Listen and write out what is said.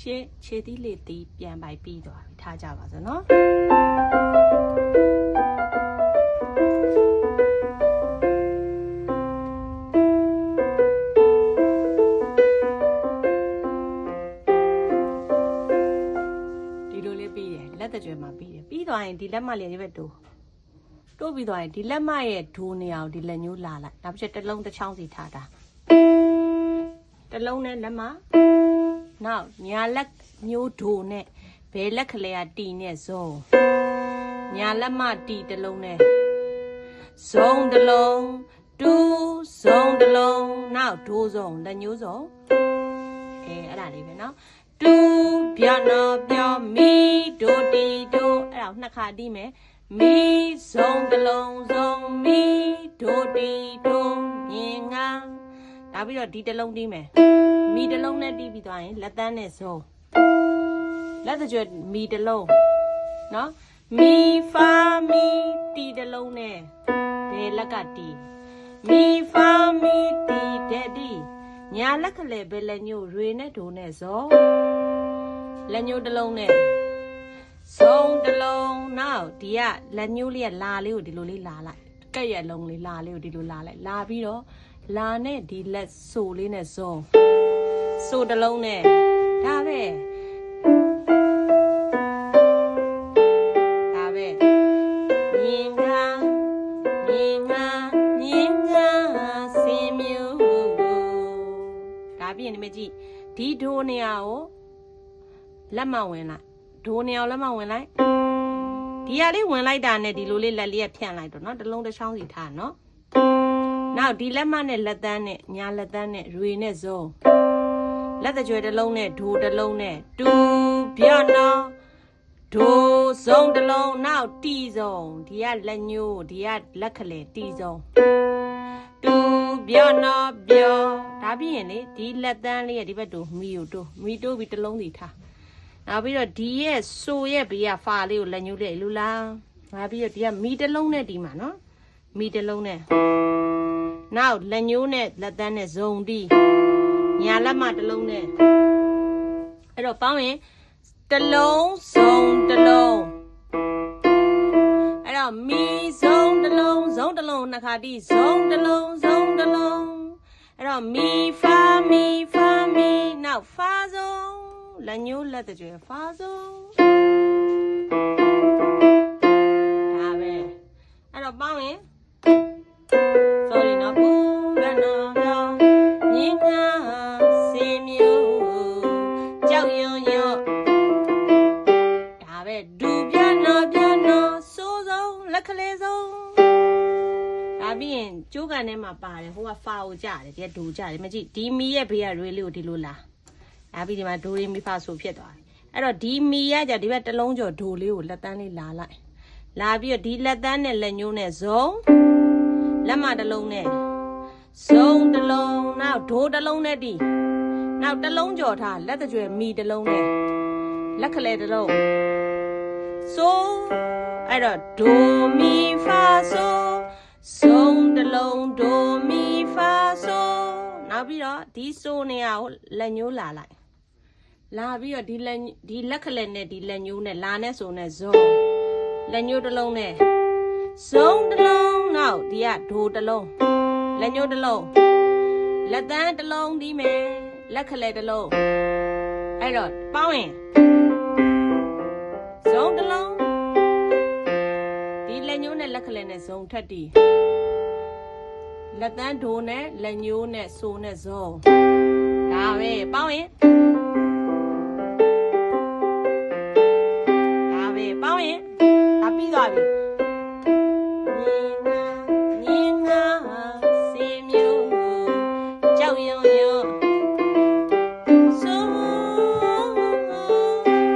ရှေ့ခြေသီးလက်သီးပြန်ပိုက်ပြီးသွားပြီထားကြပါစို့နော်ဒီလိုလေးပြီးတယ်လက်တကြွယ်မှာပြီးတယ်ပြီးသွားရင်ဒီလက်မလေးရွက်တိုးတိုးပြီးသွားရင်ဒီလက်မရဲ့ဒိုးနေအောင်ဒီလက်ညှိုးလာလိုက်နောက်ပြီးတစ်လုံးတစ်ချောင်းစီထားတာတစ်လုံးနဲ့လက်မ နောက်ညာလက်မျိုးဒိုနဲ့ဘဲလက်ကလေးကတီနဲ့ဇုံညာလက်မတီတစ်လုံးနဲ့ဇုံတစ်လုံးတူဇုံတစ်လုံးနောက်ဒိုးဇုံလက်ညိုးဇုံအဲအဲ့ဒါလေးပဲနော်တူပြနော်ပြောမီဒိုတီဒိုအဲ့ဒါကိုနှစ်ခါတီးမယ်မီဇုံတစ်လုံးဇုံမီဒိုတီဒိုမြင်ငါနောက်ပြီးတော့ဒီတစ်လုံးတီးမယ် မီတစ်လုံးနဲ့တီးပြီးသွားရင်လက်သန်းနဲ့စုံလက်တကြွမီတစ်လုံးနော်မီဖာမီတီတစ်လုံးနဲ့ဘယ်လက်ကတီမီဖာမီတီတဲ့တီညာလက်ကလေးဘယ်လက်ညို့ရွေနဲ့ဒိုနဲ့စုံလက်ညို့တစ်လုံးနဲ့စုံတစ်လုံးနောက်ဒီကလက်ညို့လေးကလာလေးကိုဒီလိုလေးလာလိုက်ကက်ရဲ့လုံးလေးလာလေးကိုဒီလိုလာလိုက်လာပြီးတော့လာနဲ့ဒီလက်ဆိုလေးနဲ့စုံ ဆိုတစ်လုံးနဲ့ဒါပဲဒါပဲမြင်ကမြင်ကမြင်ကစင်မျိုးဒါပြင်ဒီမကြည့်ဒီဒိုနေရာကိုလက်မဝင်လိုက်ဒိုနေရာကိုလက်မဝင်လိုက်ဒီဟာလေးဝင်လိုက်တာနဲ့ဒီလိုလေးလက်လေးကဖြန့်လိုက်တော့เนาะတစ်လုံးတစ်ချောင်းစီထားเนาะနောက်ဒီလက်မနဲ့လက်သန်းနဲ့ညာလက်သန်းနဲ့ရွေနဲ့စုံ လက်တကြွယ်တစ်လုံးနဲ့ဒိုတစ်လုံးနဲ့တူပြနော်ဒိုစုံတစ်လုံးနောက်တီစုံဒီကလက်ညိုးဒီကလက်ခလေတီစုံတူပြနော်ပြောဒါပြီးရင်လေဒီလက်တန်းလေးရဲ့ဒီဘက်တူမီကိုတူမီတိုးပြီးတစ်လုံးစီထားနောက်ပြီးတော့ဒီရဲ့ဆိုရဲ့ဘေးကဖာလေးကိုလက်ညိုးလေးလူလားနောက်ပြီးတော့ဒီကမီတစ်လုံးနဲ့ဒီမှာနော်မီတစ်လုံးနဲ့နောက်လက်ညိုးနဲ့လက်တန်းနဲ့ဇုံတီး ညာလက်မတစ်လုံးနဲ့အဲ့တော့ပေါင်းရင်တစ်လုံးစုံတစ်လုံးအဲ့တော့မီစုံတစ်လုံးစုံတစ်လုံးနှစ်ခါတီးစုံတစ်လုံးစုံတစ်လုံးအဲ့တော့မီဖာမီဖာမီနောက်ဖာစုံလက်ညိုးလက်တကြွယ်ဖာစုံ ဒါပြီးရင်ကျိုးကန်ထဲမှာပါတယ်ဟိုကဖာကိုကြတယ်ဒီကဒူကြတယ်မကြည့်ဒီမီရဲ့ဘေးကရွေးလေးကိုဒီလိုလာဒါပြီးဒီမှာဒိုရီမီဖာဆိုဖြစ်သွားတယ်အဲ့တော့ဒီမီရကြဒီဘက်တစ်လုံးကျော်ဒိုလေးကိုလက်တန်းလေးလာလိုက်လာပြီးတော့ဒီလက်တန်းနဲ့လက်ညိုးနဲ့ဇုံလက်မတစ်လုံးနဲ့စုံတစ်လုံးနောက်ဒိုးတစ်လုံးနဲ့တီနောက်တစ်လုံးကြော်ထားလက်တကြွယ်မီတစ်လုံးနဲ့လက်ခလဲတစ်လုံးဆိုအဲ့တော့ဒိုမီဖာဆို စုံတစ်လုံးဒိုမီဖာဆိုနောက်ပြီးတော့ဒီဆိုနေရာကိုလက်ညှိုးလာလိုက်လာပြီးတော့ဒီလက်ဒီလက်ခလဲနဲ့ဒီလက်ညှိုးနဲ့လာနဲ့ဆိုနဲ့ဇုံလက်ညှိုးတစ်လုံးနဲ့စုံတစ်လုံးနောက်ဒီကဒိုတစ်လုံးလက်ညှိုးတစ်လုံးလက်သန်းတစ်လုံးဒီမယ်လက်ခလဲတစ်လုံးအဲ့တော့ပေါင်းရင် လက်ညှိုးနဲ့လက်ခလဲနဲ့စုံထက်တီလက်သန်းဒိုနဲ့လက်ညှိုးနဲ့ဆိုနဲ့စုံဒါပဲပေါင်းရင်